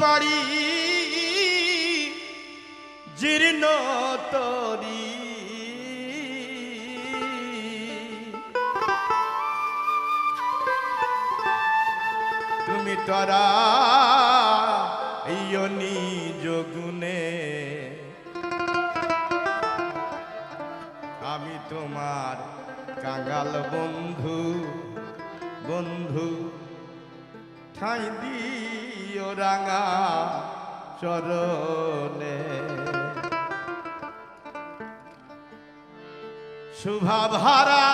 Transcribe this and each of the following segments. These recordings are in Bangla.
পারি জীর্ণ তরি। তুমি তরা ইয় নিজ গুণে। আমি তোমার কাঙ্গাল বন্ধু বন্ধু ঠাই দিও রাঙা চরণে। স্বভাব হারা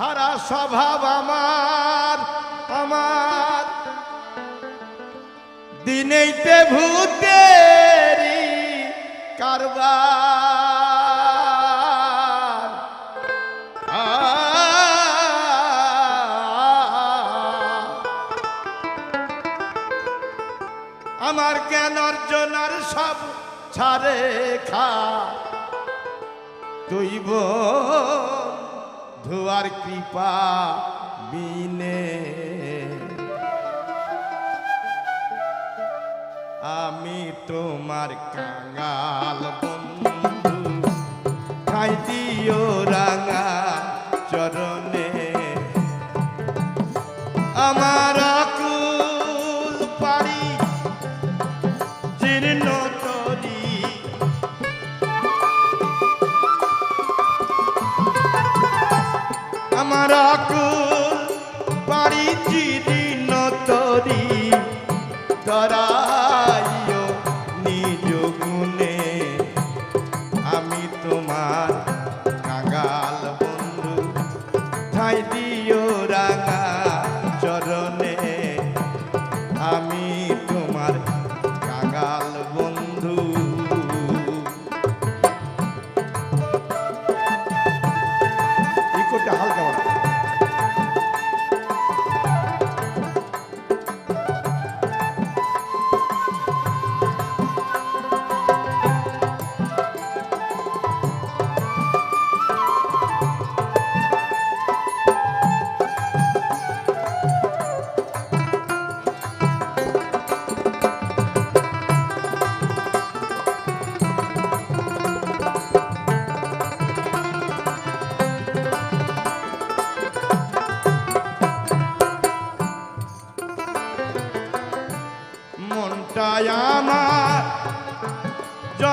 হারা স্বভাব আমার আমার। দিনেইতে ভূতেরি কারবার। আমার জ্ঞান অর্জনার সব ছাড়ে খা। তুইব ধুয়ার কৃপা বিনে আমি তোমার কাঙাল খাই দিও রাঙা চরণে। আমার আমার আকুল পারি জীর্ণ তরি তরাইও নিজ গুণে। আমি তোমার কাঙ্গাল বন্ধু, ঠাই দিও রাঙা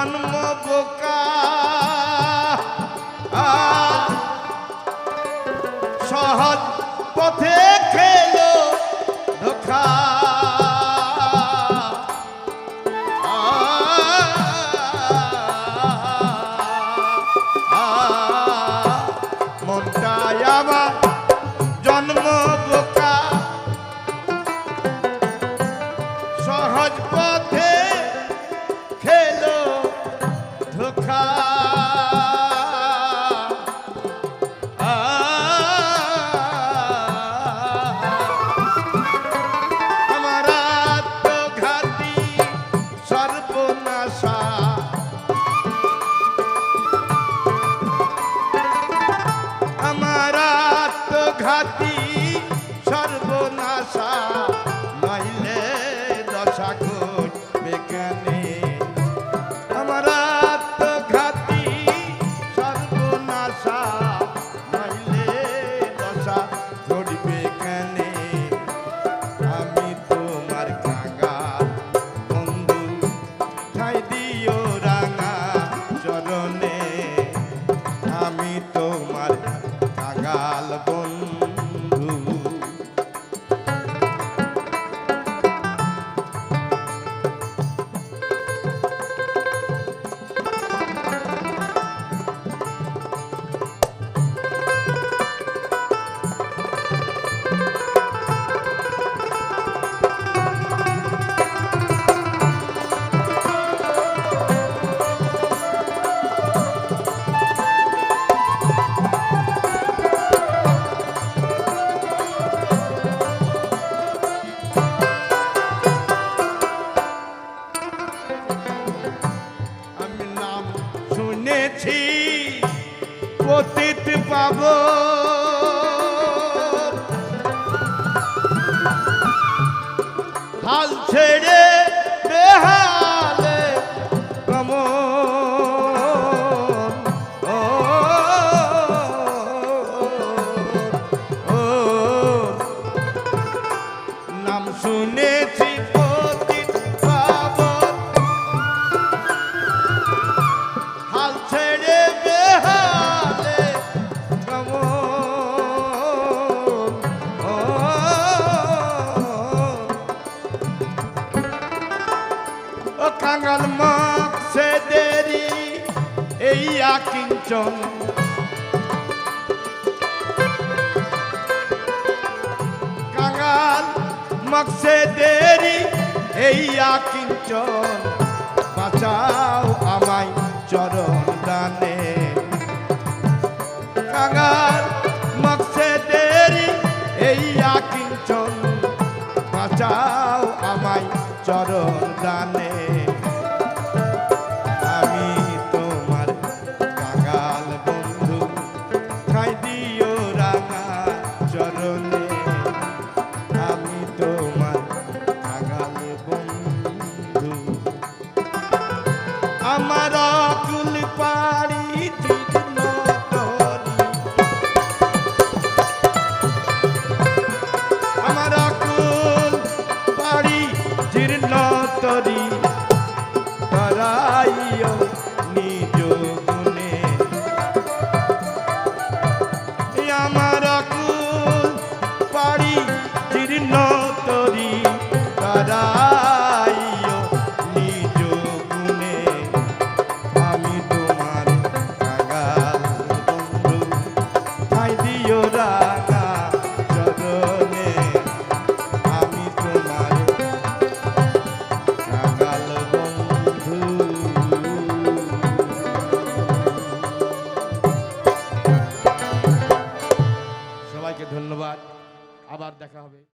জন্ম বোকা দশা ঘটবে এই আকিঞ্চন কাঙাল মকসে দেরি এই আকিঞ্চন বাঁচাও আমায়। amarok lipari tiga